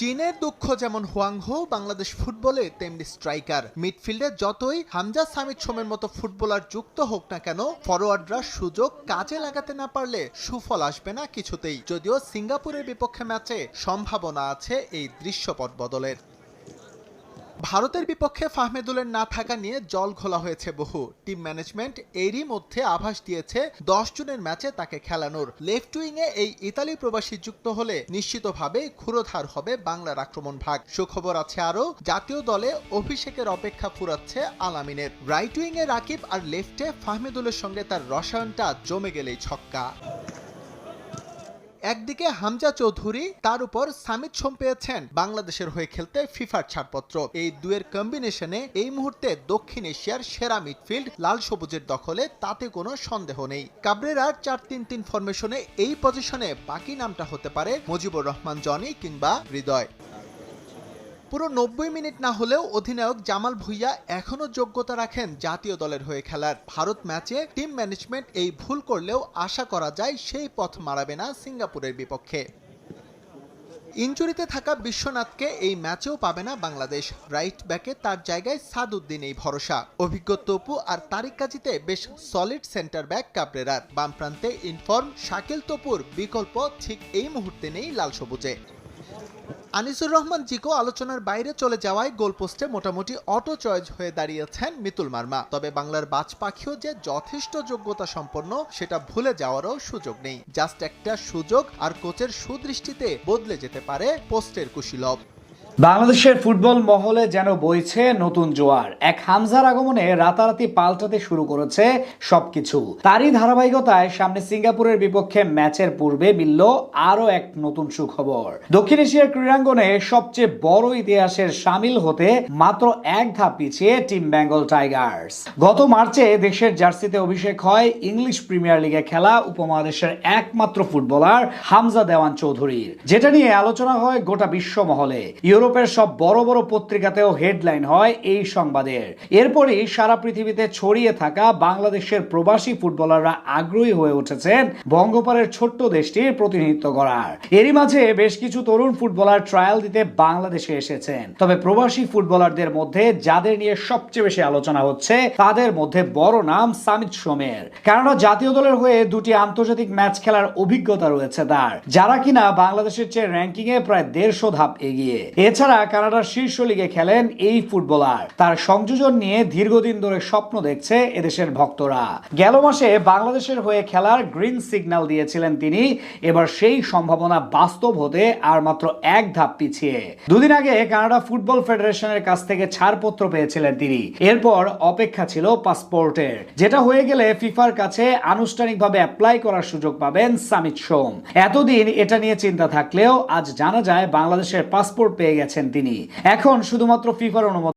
চীনের দুঃখ যেমন হোয়াংহো, বাংলাদেশ ফুটবলে তেমনি স্ট্রাইকার। মিডফিল্ডে যতই হামজা সামিদ সোমের মতো ফুটবলার যুক্ত হোক না কেন, ফরোয়ার্ডরা সুযোগ কাজে লাগাতে না পারলে সুফল আসবে না কিছুতেই। যদিও সিঙ্গাপুরের বিপক্ষে ম্যাচে সম্ভাবনা আছে এই দৃশ্যপট বদলের। ভারতের বিপক্ষে ফাহমেদুলের না থাকা নিয়ে জল ঘোলা হয়েছে বহু। টিম ম্যানেজমেন্ট এরই মধ্যে আভাস দিয়েছে দশ জনের ম্যাচে তাকে খেলানোর। লেফট উইংয়ে এই ইতালি প্রবাসী যুক্ত হলে নিশ্চিতভাবে ক্ষুরোধার হবে বাংলার আক্রমণ ভাগ। সুখবর আছে আরও, জাতীয় দলে অভিষেকের অপেক্ষা ফুরাচ্ছে আলামিনের। রাইট উইংয়ে রাকিব আর লেফটে ফাহমেদুলের সঙ্গে তার রসায়নটা জমে গেলেই ছক্কা। একদিকে হামজা চৌধুরী তার উপর সামিদ সোম পেয়েছেন বাংলাদেশের হয়ে খেলতে ফিফার ছাড়পত্র। এই দুয়ের কম্বিনেশনে এই মুহূর্তে দক্ষিণ এশিয়ার সেরা মিডফিল্ড লাল সবুজের দখলে, তাতে কোনো সন্দেহ নেই। কাবরেরার চার তিন তিন ফরমেশনে এই পজিশনে বাকি নামটা হতে পারে মুজিবুর রহমান, জনি কিংবা হৃদয়। পুরো নব্বই মিনিট না হলেও অধিনায়ক জামাল ভুইয়া এখনও যোগ্যতা রাখেন জাতীয় দলের হয়ে খেলার। ভারত ম্যাচে টিম ম্যানেজমেন্ট এই ভুল করলেও আশা করা যায় সেই পথ মারাবে না সিঙ্গাপুরের বিপক্ষে। ইঞ্জুরিতে থাকা বিশ্বনাথকে এই ম্যাচেও পাবে না বাংলাদেশ। রাইট ব্যাকে তার জায়গায় সাদুদ্দিন এই ভরসা। অভিজ্ঞ তপু আর তারিক কাজিতে বেশ সলিড সেন্টার ব্যাক কাবরেরার। বাম প্রান্তে ইনফর্ম শাকিল তপুর বিকল্প ঠিক এই মুহূর্তে নেই লাল সবুজে। আনিসুর রহমান জিকো আলোচনার বাইরে চলে যাওয়ায় গোলপোস্টে মোটামুটি অটো চয়েজ হয়ে দাঁড়িয়েছেন মিতুল মার্মা। তবে বাংলার বাজ পাখিও যে যথেষ্ট যোগ্যতা সম্পন্ন, সেটা ভুলে যাওয়ারও সুযোগ নেই। জাস্ট একটা সুযোগ আর কোচের সুদৃষ্টিতে বদলে যেতে পারে পোস্টের কুশীলভ। বাংলাদেশের ফুটবল মহলে যেন বইছে নতুন জোয়ার। এক হামজার আগমনে রাতারাতি পাল্টাতে শুরু করেছে সবকিছু। তারই ধারাবাহিকতায় সামনে সিঙ্গাপুরের বিপক্ষে ম্যাচের পূর্বে মিলল আরও এক নতুন সুখবর। দক্ষিণ এশিয়ার ক্রীড়াঙ্গনে সবচেয়ে বড় ইতিহাসের সামিল হতে মাত্র এক ধাপ পিছিয়ে টিম বেঙ্গল টাইগার্স। গত মার্চে দেশের জার্সিতে অভিষেক হয় ইংলিশ প্রিমিয়ার লিগে খেলা উপমহাদেশের একমাত্র ফুটবলার হামজা দেওয়ান চৌধুরীর। যেটা নিয়ে আলোচনা হয় গোটা বিশ্ব মহলে। ইউরোপের সব বড় বড় পত্রিকাতেও হেডলাইন হয় এই সংবাদের। এরপরই সারা পৃথিবীতে ছড়িয়ে থাকা বাংলাদেশের প্রবাসী ফুটবলাররা আগ্রহী হয়ে উঠেছেন বঙ্গপারের ছোট্ট দেশটির প্রতিনিধিত্ব করার। এরই মাঝে বেশ কিছু তরুণ ফুটবলার ট্রায়াল দিতে বাংলাদেশে এসেছেন। তবে প্রবাসী ফুটবলারদের মধ্যে যাদের নিয়ে সবচেয়ে বেশি আলোচনা হচ্ছে, তাদের মধ্যে বড় নাম সামিত সোমের। কেননা জাতীয় দলের হয়ে দুটি আন্তর্জাতিক ম্যাচ খেলার অভিজ্ঞতা রয়েছে তার, যারা কিনা বাংলাদেশের চেয়ে র্যাঙ্কিং এ প্রায় দেড়শো ধাপ এগিয়ে। এছাড়া কানাডার শীর্ষ লিগে খেলেন এই ফুটবলার। তার সংযোজন নিয়ে দীর্ঘদিন ধরে স্বপ্ন দেখছে এদেশের ভক্তরা। গেল মাসে বাংলাদেশের হয়ে খেলার গ্রিন সিগন্যাল দিয়েছিলেন তিনি। এবার সেই সম্ভাবনা বাস্তব হতে আর মাত্র এক ধাপ পিছিয়ে। দুদিন আগে কানাডা ফুটবল ফেডারেশনের কাছ থেকে ছাড়পত্র পেয়েছিলেন তিনি। এরপর অপেক্ষা ছিল পাসপোর্টের, যেটা হয়ে গেলে ফিফার কাছে আনুষ্ঠানিকভাবে অ্যাপ্লাই করার সুযোগ পাবেন সামিত সোম। এতদিন এটা নিয়ে চিন্তা থাকলেও আজ জানা যায় বাংলাদেশের পাসপোর্ট পেয়ে গেছেন তিনি। এখন শুধুমাত্র ফিফার অনুমতি